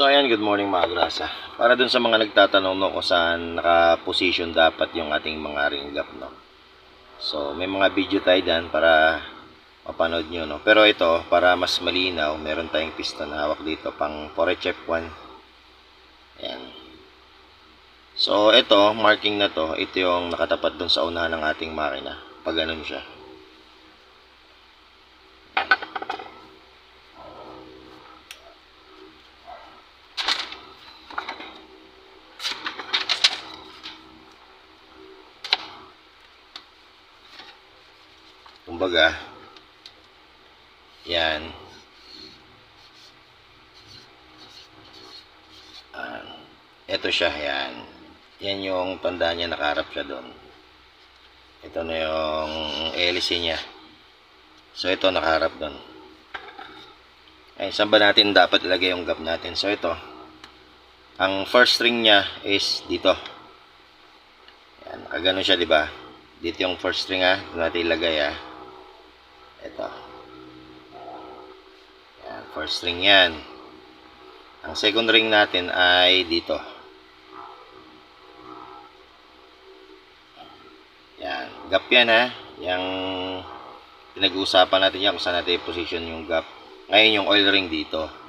So ayan, good morning mga grasa. Para dun sa mga nagtatanong no kung saan naka-position dapat yung ating mga ring gap no. So may mga video tayo dyan para mapanood nyo no. Pero ito, para mas malinaw, meron tayong piston na hawak dito pang Forechef 1. Ayan. So ito, marking na to, ito yung nakatapat dun sa unahan ng ating makina. Pag ganun siya. Kumbaga, yan. Ah, ito siya, yan. Yan yung tanda niya, nakaharap siya doon. Ito na yung hélice niya. So, ito nakaharap doon. Ay, saan ba natin dapat ilagay yung gap natin? So, ito. Ang first string niya is dito. Yan, nakaganon siya, di ba? Dito yung first string ha. Doon natin ilagay ha. Ito. Yan, first ring yan. Ang second ring natin ay dito. Yan, gap yan ha. Yang pinag-uusapan natin yan kung saan natin i-position yung gap. Ngayon yung oil ring dito.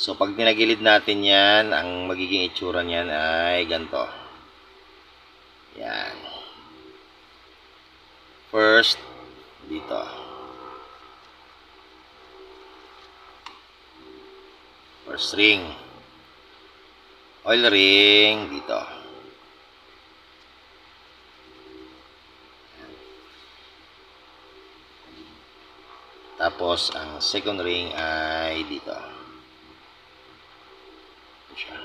So pag tinagilid natin yan, ang magiging itsura niyan ay ganito. Yan. First, dito. First ring. Oil ring, dito. Tapos, ang second ring ay dito. Ito siya.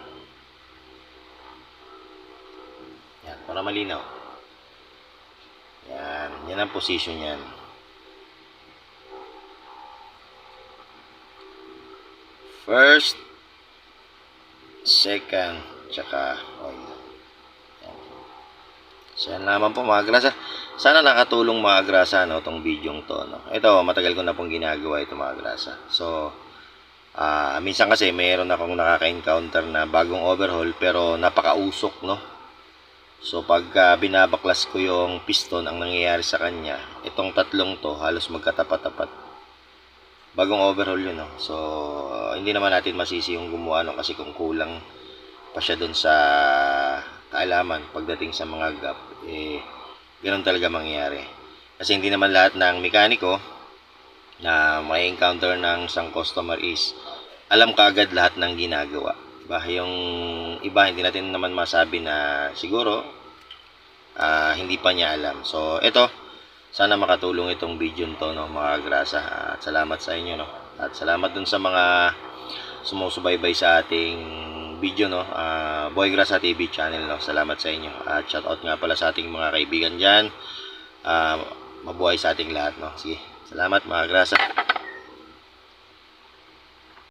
Yan, para malinaw. Yan, ang position yan. First, second, tsaka oil. So, yan naman po mga grasa. Sana nakatulong mga grasa no, tong video to. No? Ito, matagal ko na pong ginagawa ito mga grasa. So, ah minsan kasi mayroon akong nakaka-encounter na bagong overhaul pero napakausok no. So pagka binabaklas ko yung piston, ang nangyayari sa kanya, itong tatlong to halos magkatapat-tapat. Bagong overhaul yun, no? So hindi naman natin masisi yung gumawa no kasi kung kulang pa siya dun sa kaalaman pagdating sa mga gap, eh ganun talaga mangyayari. Kasi hindi naman lahat ng mekaniko na may encounter ng isang customer is alam kaagad lahat ng ginagawa. Diba? Yung iba, hindi natin naman masabi na siguro ah, hindi pa niya alam. So, ito, sana makatulong itong video to, no, mga grasa. At salamat sa inyo, no. At salamat dun sa mga sumusubaybay sa ating video, no. Ah, Boy Grasa TV channel, no. Salamat sa inyo. At shoutout nga pala sa ating mga kaibigan dyan. Ah, mabuhay sa ating lahat, no. Sige, salamat mga grasa.